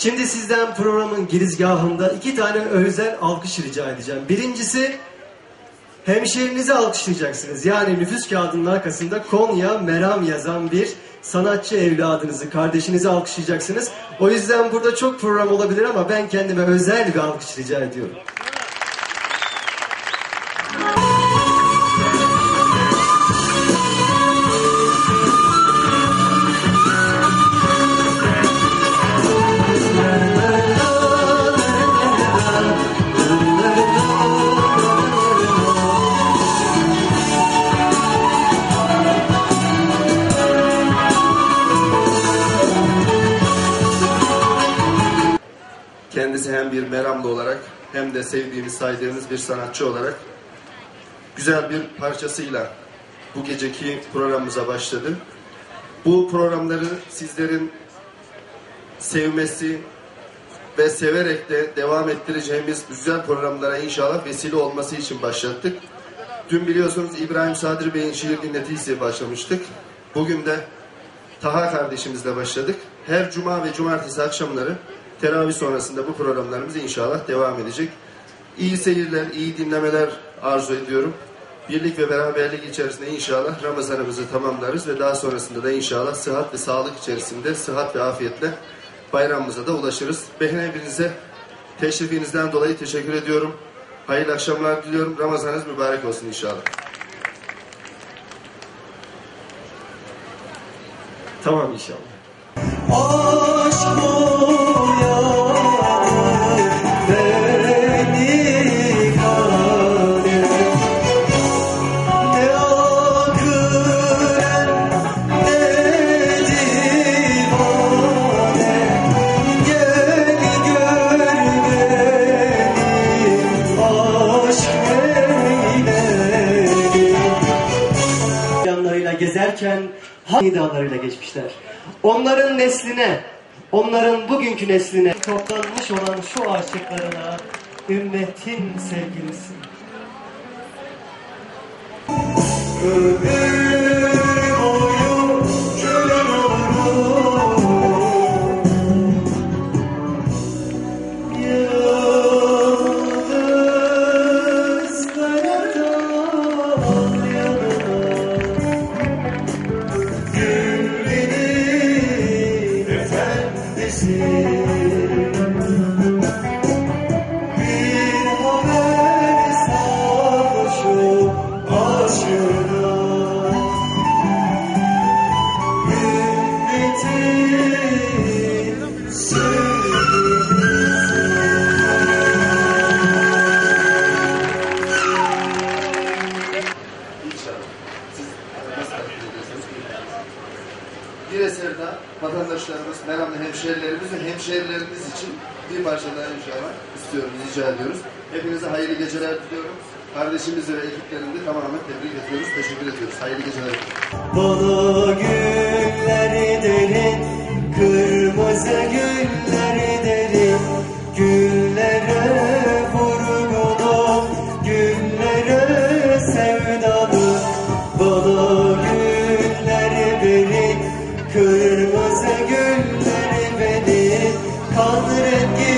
Şimdi sizden programın girizgahında iki tane özel alkış rica edeceğim. Birincisi hemşehrinizi alkışlayacaksınız. Yani nüfus kağıdının arkasında Konya Meram yazan bir sanatçı evladınızı, kardeşinizi alkışlayacaksınız. O yüzden burada çok program olabilir ama ben kendime özel bir alkış rica ediyorum. Kendisi hem bir meramlı olarak hem de sevdiğimiz, saydığımız bir sanatçı olarak güzel bir parçasıyla bu geceki programımıza başladı. Bu programları sizlerin sevmesi ve severek de devam ettireceğimiz güzel programlara inşallah vesile olması için başlattık. Dün biliyorsunuz İbrahim Sadri Bey'in şiir dinletisiyle başlamıştık. Bugün de Taha kardeşimizle başladık. Her cuma ve cumartesi akşamları teravih sonrasında bu programlarımız inşallah devam edecek. İyi seyirler, iyi dinlemeler arzu ediyorum. Birlik ve beraberlik içerisinde inşallah Ramazanımızı tamamlarız ve daha sonrasında da inşallah sıhhat ve sağlık içerisinde sıhhat ve afiyetle bayramımıza da ulaşırız. Ben hepinize teşrifinizden dolayı teşekkür ediyorum. Hayırlı akşamlar diliyorum. Ramazanınız mübarek olsun inşallah. Tamam inşallah. Hangi dağlarıyla geçmişler. Onların nesline, onların bugünkü nesline toplanmış olan şu aşıklarına ümmetin sevgilisi. Bir eser daha vatandaşlarımız, meramlı hemşehrilerimiz ve hemşehrilerimiz için bir parça daha inşallah istiyoruz, rica ediyoruz. Hepinize hayırlı geceler diliyorum. Kardeşimizi ve ekiplerini de tamamen tebrik ediyoruz, teşekkür ediyoruz. Hayırlı geceler. Bana kırmızı gülleri verin, kan rengi